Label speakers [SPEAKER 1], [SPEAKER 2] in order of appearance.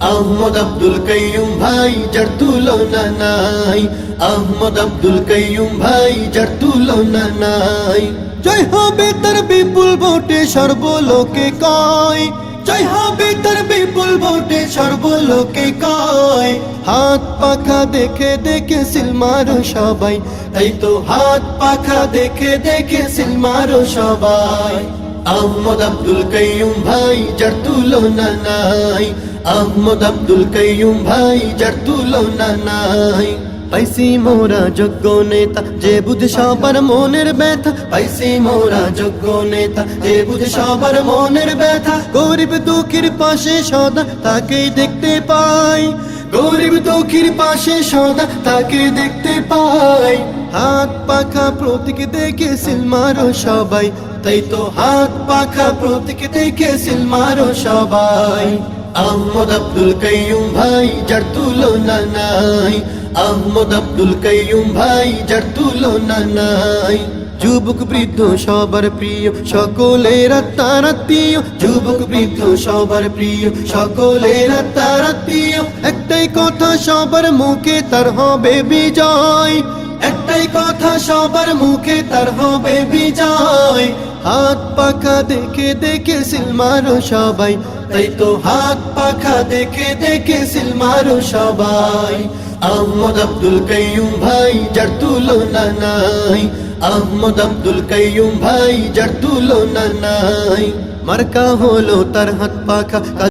[SPEAKER 1] আহমদ আব্দুল কাইয়ুম ভাই, যার তুলনা নাই। আহমদ আব্দুল কাইয়ুম ভাই, যার তুলনা নাই। জয় হবে তার বিপুল ভোটে সর্বলোকে কয়। জয় হবে তার বিপুল ভোটে সর্বলোকে কয়। হাত পাখা দেখে দেখে সিলমারো সবাই। তাই তো হাত পাখা দেখে দেখে সিলমারো সবাই। আহমদ আব্দুল কাইয়ুম ভাই, যার তুলনা নাই। আহমদ আব্দুল কাইয়ুম ভাই, যার তুলনা নাই। পাইছি মোরা যোগ্য নেতা, যে বুঝে সবার মনের ব্যথা। পাইছি মোরা যোগ্য নেতা, যে বুঝে সবার মনের ব্যথা। গরিব দুঃখীর পাশে সদা তাকেই দেখতে পাই। গরিব দুঃখীর পাশে সদা তাকে দেখতে পাই। হাত পাখা প্রতীক দেখে সিলমারো সবাই। তাই তো হাত পাখা প্রতীক দেখে সিলমারো সবাই। আহমদ আব্দুল কাইয়ুম ভাই, যার তুলনা নাই। আহমদ আব্দুল কাইয়ুম ভাই, যার তুলনা নাই। যুবক বৃদ্ধ সবার প্রিয়, সকলের তার আত্মীয়। যুবক বৃদ্ধ সবার প্রিয়, সকলের তার আত্মীয়। একটাই কথা সবার মুখে, তার হবে বিজয়। একটাই কথা সবার মুখে, তার হবে বিজয়। হাত পাখা দেখে দেখে সিলমারো সবাই। তাই তো হাত পাখা দেখে দেখে সিলমারো সবাই। আহমদ আব্দুল কাইয়ুম ভাই, যার তুলনা নাই। আহমদ আব্দুল কাইয়ুম ভাই যার তুলনা নাই। মার্কা হলো তার হাত পাখা